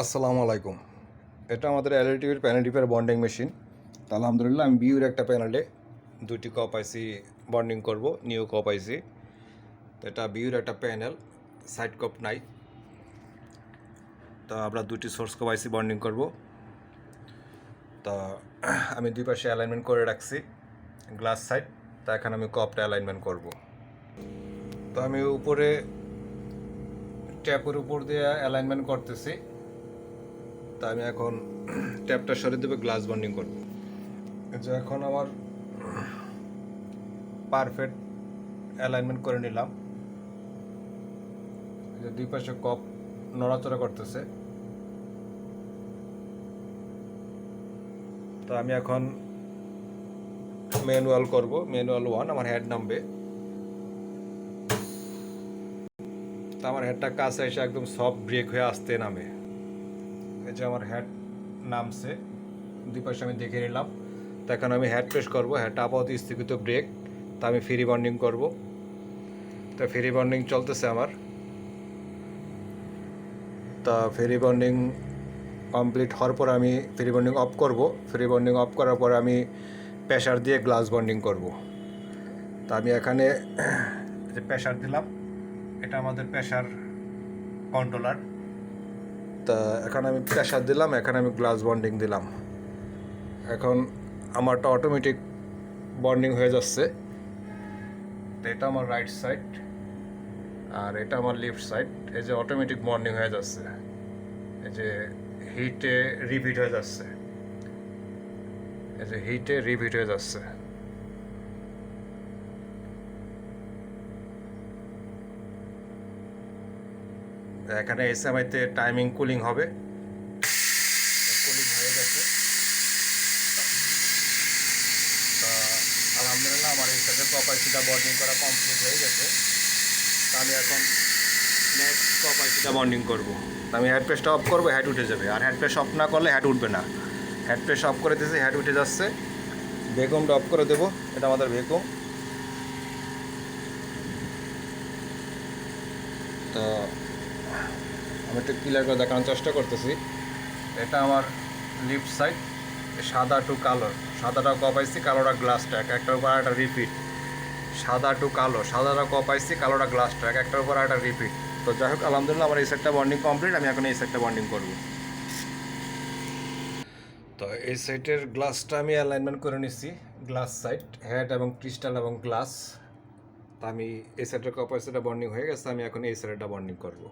আসসালামু আলাইকুম। এটা আমাদের এলই টিভির প্যানেল টিপের বন্ডিং মেশিন তো আলহামদুলিল্লাহ, আমি বিউর একটা প্যানেলে দুটি কপ আইসি বন্ডিং করব নিউ কপ আইসি তো এটা বিউর একটা প্যানেল সাইড কপ নাই। তা আমরা দুটি সোর্স কপ আইসি বন্ডিং করব। তা আমি দুই পাশে অ্যালাইনমেন্ট করে রাখছি গ্লাস সাইড তা এখন আমি কপটা অ্যালাইনমেন্ট করব। তো আমি উপরে ট্যাপের উপর দিয়ে অ্যালাইনমেন্ট করতেছি। তা আমি এখন ট্যাপটা সরিয়ে দেবে গ্লাস বন্ডিং করব। এখন আমার পারফেক্ট অ্যালাইনমেন্ট করে নিলাম। দুই পাশে কপ নড়াচড়া করতেছে। তো আমি এখন ম্যানুয়াল করব। ম্যানুয়াল ওয়ান আমার হেড নামবে। তো আমার হেডটা কাছে এসে একদম সফট ব্রেক হয়ে আসতে নামে। এই যে আমার হেড নামছে। দুই পাশে আমি দেখে নিলাম। তো এখন আমি হেড প্রেস করব। হেডটা আপাতত স্থগিত ব্রেক তা আমি ফ্রি বন্ডিং করব। তো ফ্রি বন্ডিং চলতেছে আমার। তা ফ্রি বন্ডিং কমপ্লিট হওয়ার পর আমি ফ্রি বন্ডিং অফ করব। ফ্রি বন্ডিং অফ করার পর আমি প্রেশার দিয়ে গ্লাস বন্ডিং করব। তা আমি এখানে যে প্রেশার দিলাম, এটা আমাদের প্রেশার কন্ট্রোলার তা এখন আমি প্রেশার দিলাম, এখন আমি গ্লাস বন্ডিং দিলাম। এখন আমারটা অটোমেটিক বন্ডিং হয়ে যাচ্ছে। এটা আমার রাইট সাইড আর এটা আমার লেফট সাইড এই যে অটোমেটিক বন্ডিং হয়ে যাচ্ছে। এই যে হিটে রিপিট হয়ে যাচ্ছে। এই যে হিটে রিপিট হয়ে যাচ্ছে। এখানে এসএমআইতে টাইমিং কুলিং হবে। কুলিং হয়ে গেছে। আলহামদুলিল্লাহ আমার এই সাথে কপাইসিটা বন্ডিং করা কমপ্লিট হয়ে গেছে। আমি এখন নেক্সট কপাইসিটা বন্ডিং করব। আমি হেড প্রেসটা অফ করব হেড উঠে যাবে। আর হেড প্রেস অফ না করলে হেড উঠবে না। হেড প্রেস অফ করে দিয়েছি হেড উঠে যাচ্ছে। ভেকুমটা অফ করে দেবো। এটা আমাদের ভেকুম তো আমি একটু ক্লিয়ার করে দেখানোর চেষ্টা করতেছি। এটা আমার লিফট সাইড সাদা টু কালো। সাদাটা কপাইছি কালোটা গ্লাস ট্র্যাক একটার উপর একটা রিপিট সাদা টু কালো, সাদাটা কপাইছি কালোটা গ্লাস ট্র্যাক একটার উপর একটা রিপিট তো যাই হোক, আলহামদুলিল্লাহ আমার এই সেটটা বন্ডিং কমপ্লিট আমি এখন এই সেটটা বন্ডিং করব। তো এই সাইডের গ্লাসটা আমি অ্যালাইনমেন্ট করে নিচ্ছি গ্লাস সাইড হেড এবং ক্রিস্টাল এবং গ্লাস তা আমি এই সাইডের কপাইসিটা বন্ডিং হয়ে গেছে, আমি এখন এই সাইডটা বন্ডিং করব।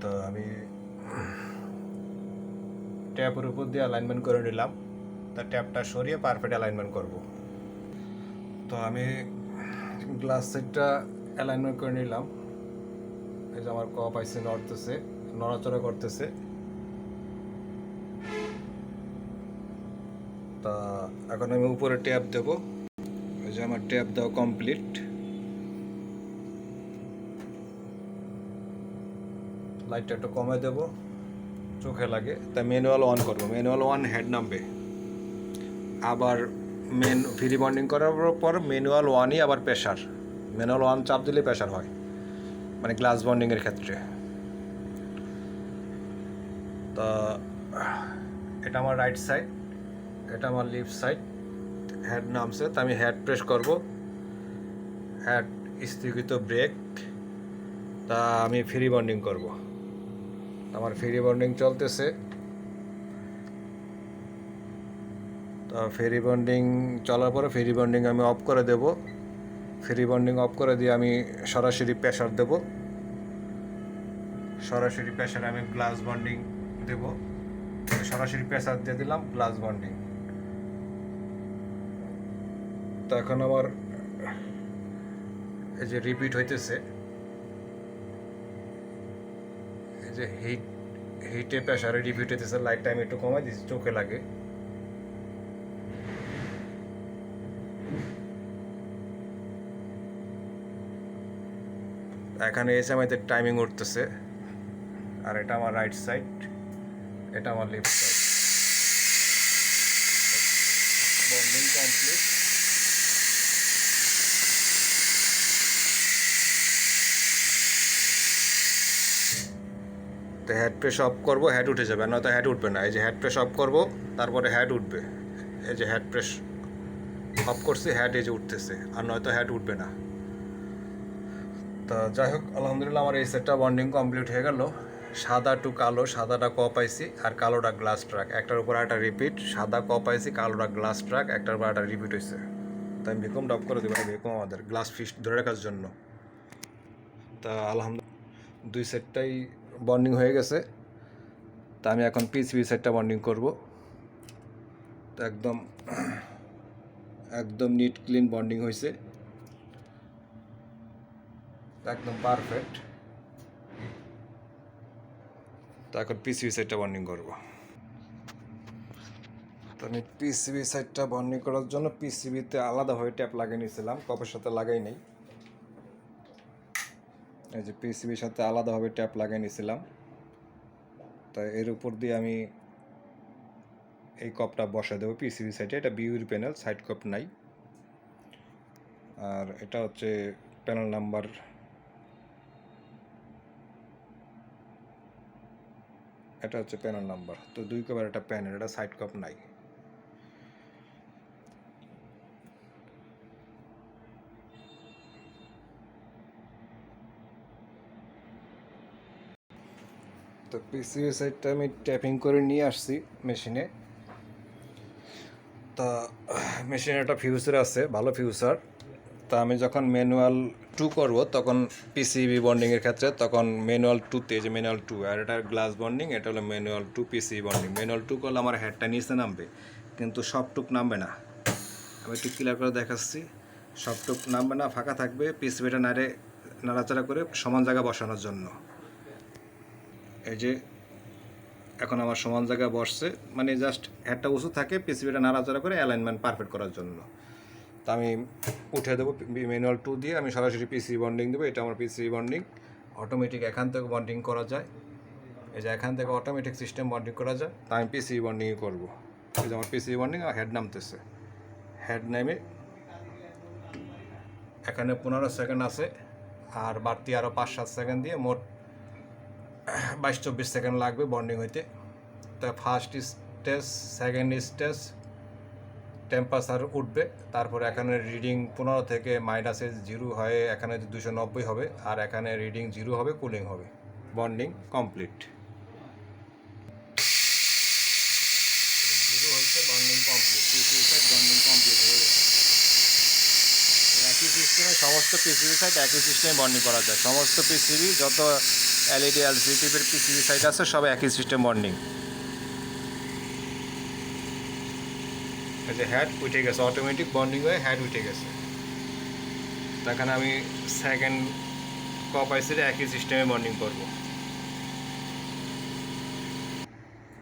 তো আমি ট্যাপের উপর দিয়ে অ্যালাইনমেন্ট করে নিলাম। তা ট্যাপটা সরিয়ে পারফেক্ট অ্যালাইনমেন্ট করব। তো আমি গ্লাস সেটটা অ্যালাইনমেন্ট করে নিলাম। এই যে আমার কপ আইসি নড়তেছে, নড়াচড়া করতেছে। তা এখন আমি উপরে ট্যাপ দেব। যে আমার ট্যাপ দাও কমপ্লিট। লাইটটা একটু কমে দেব। চোখে লাগে। তা ম্যানুয়াল অন করব। ম্যানুয়াল ওয়ান হেড নামবে। আবার মেন ফ্রি বন্ডিং করার পর ম্যানুয়াল ওয়ানই আবার প্রেশার ম্যানুয়াল ওয়ান চাপ দিলে প্রেশার হয়। মানে গ্লাস বন্ডিংয়ের ক্ষেত্রে। তা, এটা আমার রাইট সাইড এটা আমার লেফট সাইড হেড নামছে তা আমি হেড প্রেস করব। হেড স্থগিত ব্রেক তা আমি ফ্রি বন্ডিং করব। আমার ফ্রি বন্ডিং চলতেছে। তা ফেরি বন্ডিং চলার পরে ফেরি বন্ডিং আমি অফ করে দেব। ফেরি বন্ডিং অফ করে দিয়ে আমি সরাসরি প্রেশার দেব। সরাসরি প্রেশারে আমি গ্লাস বন্ডিং দেব। সরাসরি প্রেশার দিয়ে দিলাম গ্লাস বন্ডিং তো এখন আমার, এই যে রিপিট হইতেছে, এই যে হিট হিটে প্রেশারে রিপিট হইতেছে লাইটটা টাইম একটু কমাই দিচ্ছি চোখে লাগে। এখানে এসে আমাদের টাইমিং উঠতেছে, আর এটা আমার রাইট সাইড এটা আমার লেফট সাইড বন্ডিং কমপ্লিট তো হেড প্রেস অফ করব হেড উঠে যাবে। নয়তো হেড উঠবে না। এই যে হেড প্রেস অফ করব, তারপরে হেড উঠবে। এই যে হেড প্রেস অফ করছি হেড এই যে উঠতেছে। আর নয়তো হেড উঠবে না। তো যাই হোক, আলহামদুলিল্লাহ আমার এই সেটটা বন্ডিং কমপ্লিট হয়ে গেল। সাদা টু কালো, সাদাটা ক পাইছি, আর কালোটা গ্লাস ট্রাক একটার উপর একটা রিপিট সাদা ক পাইছি, কালোটা গ্লাস ট্রাক একটার উপর একটা রিপিট হয়েছে তাই বেকম ডপ করে দেবো বেকম আমাদের গ্লাস ফিশ ধরে রাখার জন্য। তা আলহামদুলিল্লাহ দুই সেটটাই বন্ডিং হয়ে গেছে। তা আমি এখন পিসিবি সেটটা বন্ডিং করব। তো একদম একদম নিট ক্লিন বন্ডিং হয়েছে। একদম পারফেক্ট তো এখন পিসিবি সাইডটা বন্ডিং করব। তো আমি পিসিবি সাইডটা বন্ডিং করার জন্য পিসিবিতে আলাদাভাবে ট্যাপ লাগিয়ে নিয়েছিলাম, কপের সাথে লাগাই নেই। এই যে পিসিবির সাথে আলাদাভাবে ট্যাপ লাগিয়ে নিয়েছিলাম। তো এর উপর দিয়ে আমি এই কপটা বসা দেবো পিসিবি সাইডে। এটা বিউর প্যানেল, সাইড কপ নাই। আর এটা হচ্ছে প্যানেল নাম্বার এটা হচ্ছে প্যানেল নাম্বার। তো দুই কপের একটা প্যানেল, এটা সাইড কপ নাই। তো পিসিবি সাইডটা আমি ট্যাপিং করে নিয়ে আসছি মেশিনে। তা, মেশিনে একটা ফিউচার আছে, ভালো ফিউচার তা আমি যখন ম্যানুয়াল টু করব, তখন পিসিবি বন্ডিংয়ের ক্ষেত্রে তখন ম্যানুয়াল টুতে যে ম্যানুয়াল টু আর এটা গ্লাস বন্ডিং এটা হলো manual two PCB bonding manual two করলে আমার হেডটা নিচে নামবে, কিন্তু সবটুক নামবে না। আমি একটু ক্লিয়ার করে দেখাচ্ছি। সবটুক নামবে না, ফাঁকা থাকবে পিসিবিটা নাড়ে, নাড়াচাড়া করে সমান জায়গা বসানোর জন্য। এই যে এখন আমার সমান জায়গায় বসছে মানে জাস্ট একটা উঁচু থাকে পিসিবিটা নাড়াচাড়া করে অ্যালাইনমেন্ট পারফেক্ট করার জন্য। তা আমি উঠে দেবো ম্যানুয়াল টু দিয়ে, আমি সরাসরি পিসি বন্ডিং দেবো, এটা আমার পিসি বন্ডিং অটোমেটিক এখান থেকে বন্ডিং করা যায়। এই যে এখান থেকে অটোমেটিক সিস্টেম বন্ডিং করা যায়, তা আমি পিসি বন্ডিংই করব। এই যে আমার পিসি বন্ডিং আর হেড নামতেছে। হেড নেমে এখানে পনেরো সেকেন্ড আছে, আর বাড়তি আরও পাঁচ সাত সেকেন্ড দিয়ে মোট বাইশ চব্বিশ সেকেন্ড লাগবে বন্ডিং হইতে। তা first stage second stage temperature উঠবে। তারপরে এখানে রিডিং পনেরো থেকে মাইনাসে জিরো হয়ে এখানে দুশো নব্বই হবে, আর এখানে রিডিং জিরো হবে কুলিং হবে। বন্ডিং কমপ্লিট কমপ্লিট কমপ্লিট সিস্টেমে সমস্ত পিসিবি সাইড একই সিস্টেমে বন্ডিং করা যায়। সমস্ত পিসিবি যত এলইডি এলসিডি টিভির পিসিবি সাইড আছে সব একই সিস্টেম বন্ডিং যে হ্যাড উঠে গেছে অটোমেটিক বন্ডিং হয়ে হ্যাড উঠে গেছে। তখন আমি সেকেন্ড কপ আইসিতে একই সিস্টেমে বন্ডিং করব।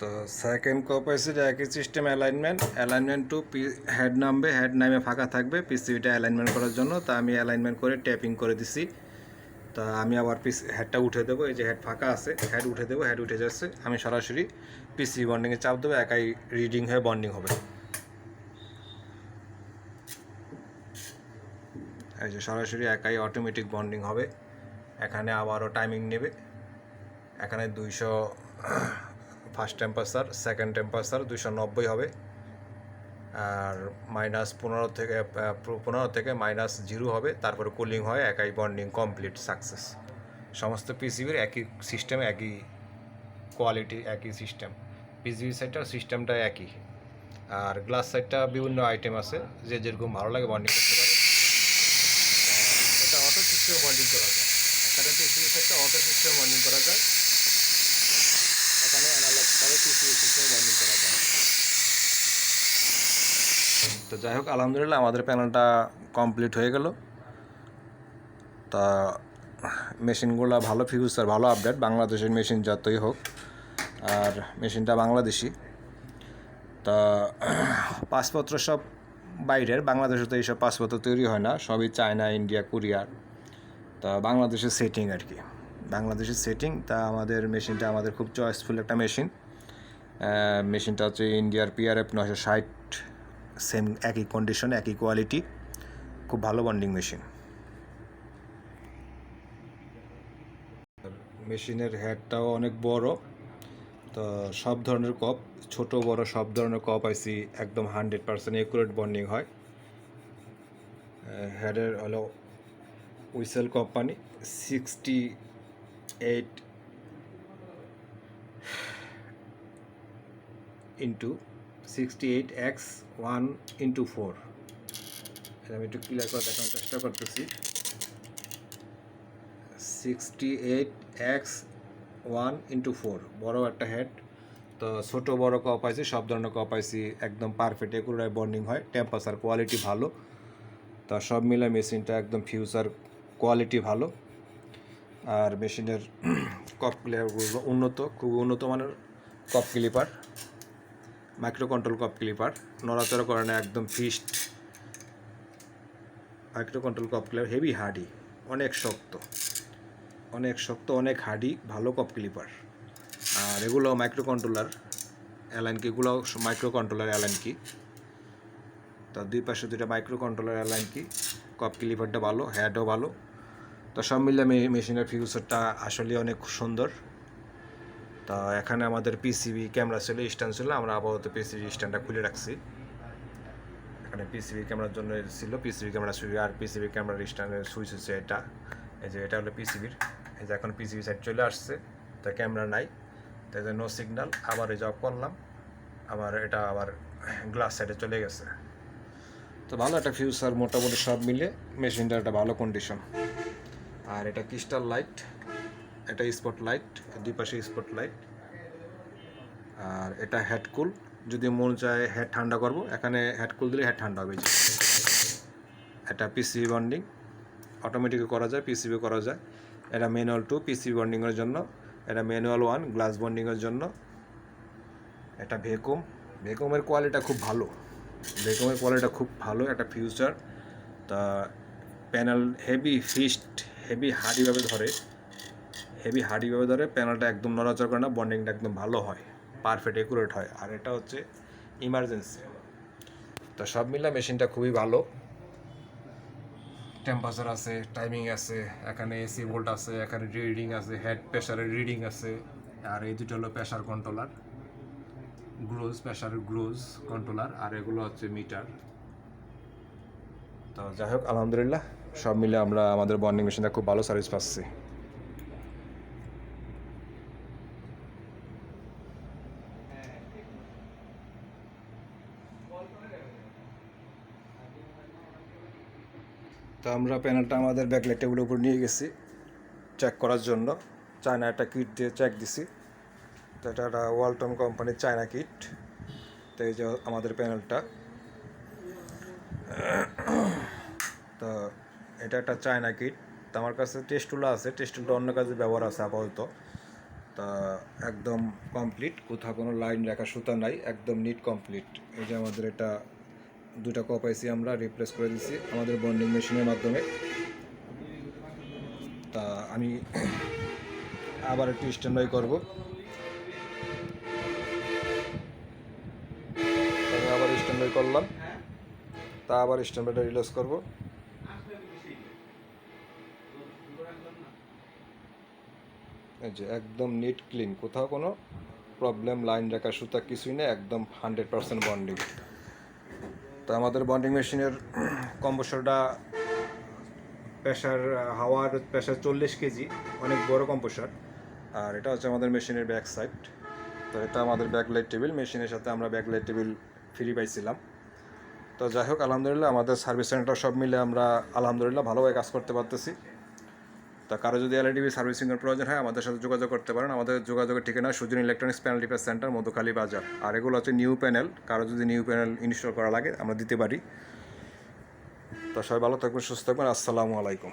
তো সেকেন্ড কপ আইসিতে একই system alignment alignment two head নামবে হেড নামে ফাঁকা থাকবে পিসিবিটা অ্যালাইনমেন্ট করার জন্য তা আমি অ্যালাইনমেন্ট করে ট্যাপিং করে দিছি। তা আমি আবার পিস হেডটা উঠে দেবো, এই যে হেড ফাঁকা আছে হেড উঠে দেবো হেড উঠে যাচ্ছে, আমি সরাসরি পিসি বন্ডিংয়ে চাপ দেবো, একাই রিডিং হয়ে বন্ডিং হবে। এই যে সরাসরি একাই অটোমেটিক বন্ডিং হবে, এখানে আবারও টাইমিং নেবে। এখানে দুইশো ফার্স্ট টেম্পারেচার সেকেন্ড টেম্পারেচার দুইশো নব্বই হবে। আর মাইনাস পনেরো থেকে পনেরো থেকে মাইনাস জিরো হবে, তারপরে কুলিং হয়, একাই বন্ডিং কমপ্লিট, সাকসেস। সমস্ত পিসিবির একই সিস্টেম, একই কোয়ালিটি, একই সিস্টেম। পিসিবি সাইডটা সিস্টেমটা একই। আর গ্লাস সাইডটা বিভিন্ন আইটেম আছে, যে যেরকম ভালো লাগে বন্ডিং করতে পারে। এটা অটো সিস্টেম বন্ডিং করা যায়। এখানে পিসিবি সাইডটা অটো সিস্টেম বন্ডিং করা যায়। এখানে অ্যানালগ করে পিসিবি সিস্টেম বন্ডিং করা যায়। তো যাই হোক, আলহামদুলিল্লাহ আমাদের প্যানেলটা কমপ্লিট হয়ে গেল। তা মেশিনগুলো ভালো ফিউচার ভালো আপডেট বাংলাদেশের মেশিন যতই হোক, আর মেশিনটা বাংলাদেশি। তা পাসপত্র সব বাইরের, বাংলাদেশে তো এইসব পাসপত্র তৈরি হয় না, সবই চায়না, ইন্ডিয়া কোরিয়ার তা বাংলাদেশের সেটিং আর কি। বাংলাদেশের সেটিং তা আমাদের মেশিনটা আমাদের খুব চয়েসফুল একটা মেশিন মেশিনটা হচ্ছে ইন্ডিয়ার পিআরএফ নয়শো ষাট সেম একই কন্ডিশন একই কোয়ালিটি খুব ভালো বন্ডিং মেশিন মেশিনের হেডটাও অনেক বড়, তো সব ধরনের কপ ছোট, বড় সব ধরনের কপ আইসি একদম হান্ড্রেড পার্সেন্ট একুরেট বন্ডিং হয়। হেডের হলো whistle company sixty eight into sixty eight X one into four আমি একটু ক্লিয়ার করে দেখানোর চেষ্টা করতেছি। Sixty eight X one into four বড় একটা হেড তো ছোট, বড় কপ পাইছি, সব ধরনের কপ পাইছি। একদম পারফেক্ট একুরায় বন্ডিং হয়। টেম্পারেচার কোয়ালিটি ভালো। তা সব মিলে মেশিনটা একদম ফিউচার কোয়ালিটি ভালো। আর মেশিনের কপ ক্লিয়ারগুলো উন্নত, খুব উন্নত মানের কপ ক্লিপার মাইক্রো কন্ট্রোল কপ ক্লিপার নড়াচড়া করে না একদম ফিস্ট মাইক্রো কন্ট্রোল কপ ক্লিপার হেভি হার্ডি অনেক শক্ত। অনেক শক্ত, অনেক হার্ডি ভালো কপ ক্লিপার আর এগুলো মাইক্রো কন্ট্রোলার অ্যালাইন কি এগুলো মাইক্রো কন্ট্রোলার অ্যালাইন কি তার দুই পাশে দুইটা মাইক্রো কন্ট্রোলার অ্যালাইন কি কপ ক্লিপারটা ভালো হ্যাডও ভালো। তো সব মিলে মে- মেশিনের ফিউচারটা আসলে অনেক সুন্দর। তা এখানে আমাদের পিসিবি ক্যামেরা ছিল, স্ট্যান্ড ছিল, আমরা আপাতত পিসিবি স্ট্যান্ডটা খুলে রাখছি। এখানে পিসিবি ক্যামেরার জন্য ছিল পিসিবি ক্যামেরা সুইচ, আর পিসিবি ক্যামেরার স্ট্যান্ডের সুইচ হচ্ছে এটা। এই যে এটা হলো পিসিবির এই যে এখন পিসিবি সাইড চলে আসছে, তা ক্যামেরা নাই। তাই নো সিগন্যাল আবার এই জব করলাম, আবার এটা আবার গ্লাস সাইডে চলে গেছে। তো ভালো একটা ফিউচার মোটামুটি সব মিলে মেশিনটা একটা ভালো কন্ডিশন আর এটা ক্রিস্টাল লাইট এটা স্পট লাইট দুই পাশে স্পট লাইট আর এটা হেড কুল যদি মন চায় হেড ঠান্ডা করব, এখানে হেড কুল দিলে হেড ঠান্ডা হবে। এটা পিসিবি বন্ডিং অটোমেটিকও করা যায় পিসিবি করা যায়। এটা ম্যানুয়াল টু পিসিবি বন্ডিংয়ের জন্য। এটা ম্যানুয়াল ওয়ান গ্লাস বন্ডিংয়ের জন্য। এটা ভেকুম ভেকুমের কোয়ালিটিটা খুব ভালো। ভেকুমের কোয়ালিটিটা খুব ভালো, একটা ফিউচার তা প্যানেল হেভি ফিস্ট হেভি হার্ডিভাবে ধরে। হেভি হার্ডিভাবে ধরে প্যানেলটা একদম নড়াচড়া করে না বন্ডিংটা একদম ভালো হয় পারফেক্ট একুরেট হয়। আর এটা হচ্ছে ইমার্জেন্সি তো সব মিলে মেশিনটা খুবই ভালো। টেম্পারেচার আছে টাইমিং আছে, এখানে এসি ভোল্ট আছে, এখানে রিডিং আছে হেড প্রেশারের রিডিং আছে, আর এই দুটো হলো প্রেশার কন্ট্রোলার গ্রোজ প্রেশার গ্রোজ কন্ট্রোলার আর এগুলো হচ্ছে মিটার তো যাই হোক, আলহামদুলিল্লাহ, সব মিলে আমরা আমাদের বন্ডিং মেশিনটা খুব ভালো সার্ভিস পাচ্ছি। তো আমরা প্যানেলটা আমাদের ব্যাকলাইট টেবিলের উপর নিয়ে গেছি চেক করার জন্য। চায়না একটা কিট দিয়ে চেক দিছি। তো এটা একটা ওয়ালটন কোম্পানির চায়না কিট। তো এই যে আমাদের প্যানেলটা। তো এটা একটা চায়না কিট। তো আমার কাছে টেস্টুলা আছে। টেস্টুলটা অন্য কাজে ব্যবহার আছে আপাতত। তা একদম কমপ্লিট কোথাও কোনো লাইন রাখা সুতা নাই। একদম নিট কমপ্লিট এই যে আমাদের এটা দুটা কপ আইসি আমরা রিপ্লেস করে দিছি আমাদের বন্ডিং মেশিনের মাধ্যমে। তা আমি আবার একটু স্ট্যান্ড বাই করব আবার স্ট্যান্ড বাই করলাম। তা আবার স্ট্যান্ড বাইটা করব। এই যে একদম নিট ক্লিন কোথাও কোনো প্রবলেম লাইন রাখা সুতা কিছুই নেই, একদম হান্ড্রেড পার্সেন্ট বন্ডিং তো আমাদের বন্ডিং মেশিনের কম্পোসারটা প্রেশার হাওয়ার প্রেশার চল্লিশ কেজি, অনেক বড় কম্পোসার আর এটা হচ্ছে আমাদের মেশিনের ব্যাক সাইড তো এটা আমাদের ব্যাকলাইট টেবিল মেশিনের সাথে আমরা ব্যাকলাইট টেবিল ফ্রি পাইছিলাম। তো যাই হোক, আলহামদুলিল্লাহ আমাদের সার্ভিস সেন্টার সব মিলে আমরা আলহামদুলিল্লাহ ভালোভাবে কাজ করতে পারতেছি। তা কারও যদি এলআইডিবি সার্ভিসিংয়ের প্রয়োজন হয়, আমাদের সাথে যোগাযোগ করতে পারেন। আমাদের যোগাযোগের ঠিকানা Sujan electronics panel repair centre, Madhukhali Bazar. আর এগুলো হচ্ছে নিউ প্যানেল। কারও যদি নিউ প্যানেল ইনস্টল করা লাগে, আমরা দিতে পারি। তো সবাই ভালো থাকবেন, সুস্থ থাকবেন। আসসালামু আলাইকুম।